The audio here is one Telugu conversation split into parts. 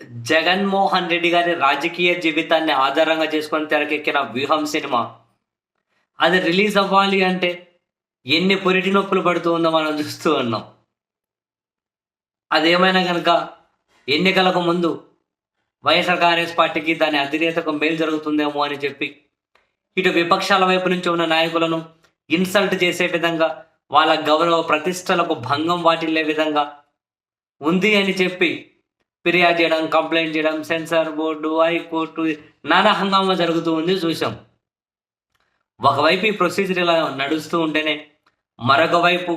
జగన్మోహన్ రెడ్డి గారి రాజకీయ జీవితాన్ని ఆధారంగా చేసుకొని తెరకెక్కిన వ్యూహం సినిమా. అది రిలీజ్ అవ్వాలి అంటే ఎన్ని పురిటి నొప్పులు పడుతూ ఉందో మనం చూస్తూ ఉన్నాం. అదేమైనా కనుక ఎన్నికలకు ముందు వైఎస్ఆర్ కాంగ్రెస్ పార్టీకి దాని అధినేతకు మేలు జరుగుతుందేమో అని చెప్పి ఇటు విపక్షాల వైపు నుంచి ఉన్న నాయకులను ఇన్సల్ట్ చేసే విధంగా వాళ్ళ గౌరవ ప్రతిష్టలకు భంగం వాటిల్లే విధంగా ఉంది అని చెప్పి ఫిర్యాదు చేయడం కంప్లైంట్ చేయడం సెన్సార్ బోర్డు హైకోర్టు నానా హంగామా జరుగుతూ ఉంది చూసాం ఒకవైపు ఈ ప్రొసీజర్ ఇలా నడుస్తూ ఉంటేనే మరొక వైపు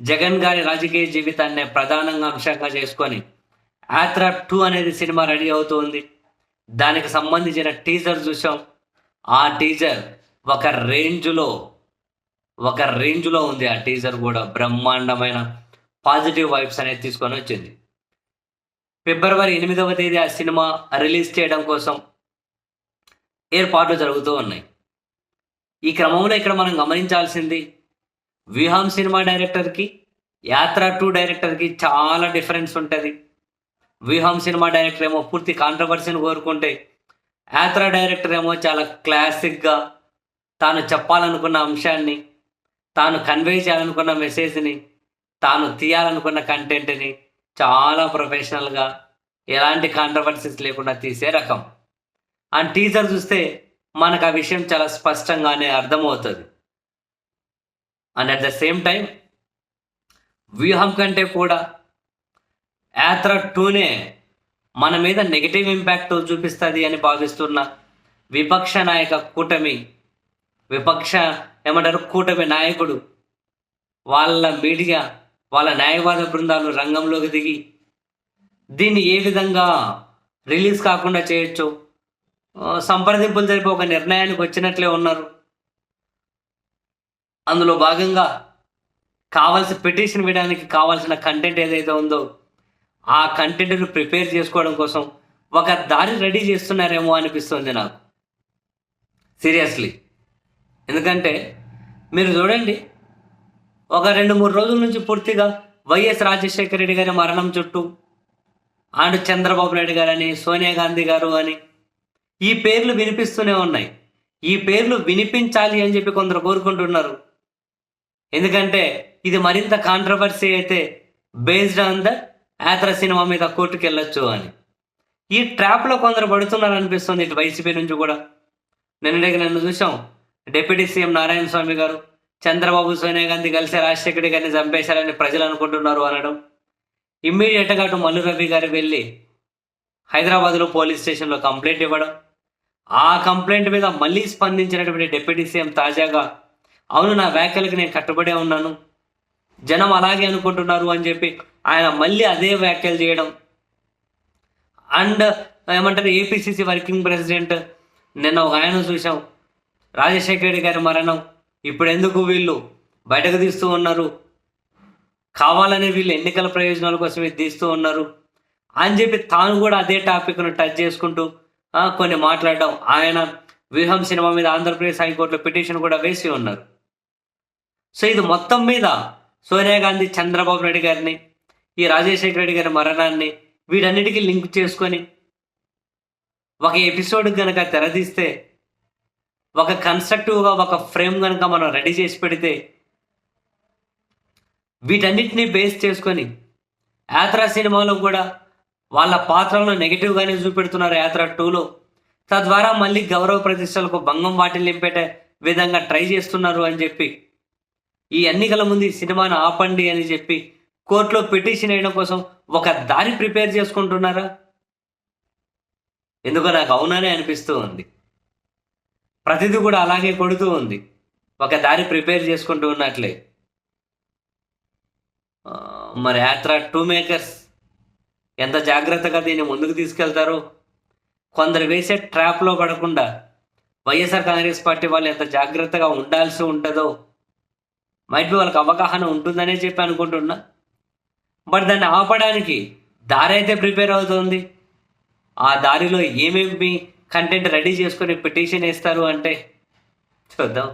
జగన్ గారి రాజకీయ జీవితాన్ని ప్రధానంగా అంశంగా చేసుకొని యాత్ర టూ అనేది సినిమా రెడీ అవుతుంది. దానికి సంబంధించిన టీజర్ చూసాం ఆ టీజర్ ఒక రేంజ్లో ఒక రేంజ్లో ఉంది. ఆ టీజర్ కూడా బ్రహ్మాండమైన పాజిటివ్ వైబ్స్ అనేది తీసుకొని వచ్చింది. ఫిబ్రవరి ఎనిమిదవ తేదీ ఆ సినిమా రిలీజ్ చేయడం కోసం ఏర్పాట్లు జరుగుతూ ఉన్నాయి. ఈ క్రమంలో ఇక్కడ మనం గమనించాల్సింది వ్యూహం సినిమా డైరెక్టర్కి యాత్ర టూ డైరెక్టర్కి చాలా డిఫరెన్స్ ఉంటుంది. వ్యూహం సినిమా డైరెక్టర్ ఏమో పూర్తి కాంట్రవర్సీని కోరుకుంటే యాత్ర డైరెక్టర్ ఏమో చాలా క్లాసిక్గా తాను చెప్పాలనుకున్న అంశాన్ని తాను కన్వే చేయాలనుకున్న మెసేజ్ని తాను తీయాలనుకున్న కంటెంట్ని చాలా ప్రొఫెషనల్గా ఎలాంటి కాంట్రవర్సీస్ లేకుండా తీసే రకం. అండ్ టీజర్ చూస్తే మనకు ఆ విషయం చాలా స్పష్టంగానే అర్థమవుతుంది. And at the same time వ్యూహం కంటే కూడా యాత్ర టూనే మన మీద నెగిటివ్ ఇంపాక్ట్ చూపిస్తుంది అని భావిస్తున్న విపక్ష నాయక కూటమి విపక్ష ఏమంటారు కూటమి నాయకుడు వాళ్ళ మీడియా వాళ్ళ న్యాయవాద బృందాలు రంగంలోకి దిగి దీన్ని ఏ విధంగా రిలీజ్ కాకుండా చేయొచ్చు? సంప్రదింపులు జరిపి ఒక నిర్ణయానికి వచ్చినట్లే ఉన్నారు. అందులో భాగంగా కావాల్సిన పిటిషన్ వేయడానికి కావాల్సిన కంటెంట్ ఏదైతే ఉందో ఆ కంటెంట్ను ప్రిపేర్ చేసుకోవడం కోసం ఒక దారి రెడీ చేస్తున్నారేమో అనిపిస్తుంది నాకు. సీరియస్లీ ఎందుకంటే మీరు చూడండి ఒక రెండు మూడు రోజుల నుంచి పూర్తిగా వైఎస్ రాజశేఖర రెడ్డి గారి మరణం చుట్టూ ఆండు చంద్రబాబు నాయుడు గారు అని సోనియా గాంధీ గారు అని ఈ పేర్లు వినిపిస్తూనే ఉన్నాయి. ఈ పేర్లు వినిపించాలి అని చెప్పి కొందరు కోరుకుంటున్నారు. ఎందుకంటే ఇది మరింత కాంట్రవర్సీ అయితే based on the Yatra cinema మీద కోర్టుకు వెళ్ళొచ్చు అని. ఈ ట్రాప్లో కొందరు పడుతున్నారు అనిపిస్తుంది ఇటు వైసీపీ నుంచి కూడా. నిన్నటికి నన్ను చూసాం డిప్యూటీ సీఎం నారాయణ స్వామి గారు చంద్రబాబు సోనియా గాంధీ కలిసి రాజశేఖర్ గారిని చంపేశారని ప్రజలు అనుకుంటున్నారు అనడం. ఇమ్మీడియట్గా అటు మల్లు రవి గారు వెళ్ళి హైదరాబాద్లో పోలీస్ స్టేషన్లో కంప్లైంట్ ఇవ్వడం. ఆ కంప్లైంట్ మీద మళ్ళీ స్పందించినటువంటి డిప్యూటీ సీఎం తాజాగా అవును నా వ్యాఖ్యలకు నేను కట్టుబడే ఉన్నాను. జనం అలాగే అనుకుంటున్నారు అని చెప్పి ఆయన మళ్ళీ అదే వ్యాఖ్యలు చేయడం. అండ్ ఏమంటారు ఏపీసీసీ వర్కింగ్ ప్రెసిడెంట్ నిన్న ఒక ఆయన చూసాం రాజశేఖర్ రెడ్డి గారి మరణం. ఇప్పుడు ఎందుకు వీళ్ళు బయటకు తీస్తూ ఉన్నారు? కావాలని వీళ్ళు ఎన్నికల ప్రయోజనాల కోసం ఇది తీస్తూ ఉన్నారు. అని చెప్పి తాను కూడా అదే టాపిక్ను టచ్ చేసుకుంటూ కొన్ని మాట్లాడడం. ఆయన వ్యూహం సినిమా మీద ఆంధ్రప్రదేశ్ హైకోర్టులో పిటిషన్ కూడా వేసి ఉన్నారు. సో ఇది మొత్తం మీద సోనియా గాంధీ చంద్రబాబు నాయుడు గారిని ఈ రాజశేఖర రెడ్డి గారి మరణాన్ని వీటన్నిటికీ లింక్ చేసుకొని ఒక ఎపిసోడ్ కనుక తెరదీస్తే ఒక కన్స్ట్రక్టివ్గా ఒక ఫ్రేమ్ కనుక మనం రెడీ చేసి పెడితే వీటన్నిటిని బేస్ చేసుకొని యాత్ర సినిమాలో కూడా వాళ్ళ పాత్రలను నెగిటివ్గానే చూపెడుతున్నారు యాత్ర టూలో తద్వారా మళ్ళీ గౌరవ ప్రతిష్టలకు భంగం వాటిని నింపేటే విధంగా ట్రై చేస్తున్నారు అని చెప్పి ఈ ఎన్నికల ముందు ఈ సినిమాను ఆపండి అని చెప్పి కోర్టులో పిటిషన్ వేయడం కోసం ఒక దారి ప్రిపేర్ చేసుకుంటున్నారా? ఎందుకో నాకు అవుననే అనిపిస్తూ ఉంది. ప్రతిదీ కూడా అలాగే కొడుతూ ఉంది. ఒక దారి ప్రిపేర్ చేసుకుంటూ ఉన్నట్లే. మరి యాత్ర టూ మేకర్స్ ఎంత జాగ్రత్తగా దీన్ని ముందుకు తీసుకెళ్తారు? కొందరు వేసే ట్రాప్లో పడకుండా వైఎస్ఆర్ కాంగ్రెస్ పార్టీ వాళ్ళు ఎంత జాగ్రత్తగా ఉండాల్సి ఉంటుందో మైట్ బి వాళ్ళకి అవగాహన ఉంటుందనే చెప్పి అనుకుంటున్నా. బట్ దాన్ని ఆపడానికి దారి అయితే ప్రిపేర్ అవుతుంది. ఆ దారిలో ఏమేమి కంటెంట్ రెడీ చేసుకొని పిటిషన్ వేస్తారు అంటే చూద్దాం.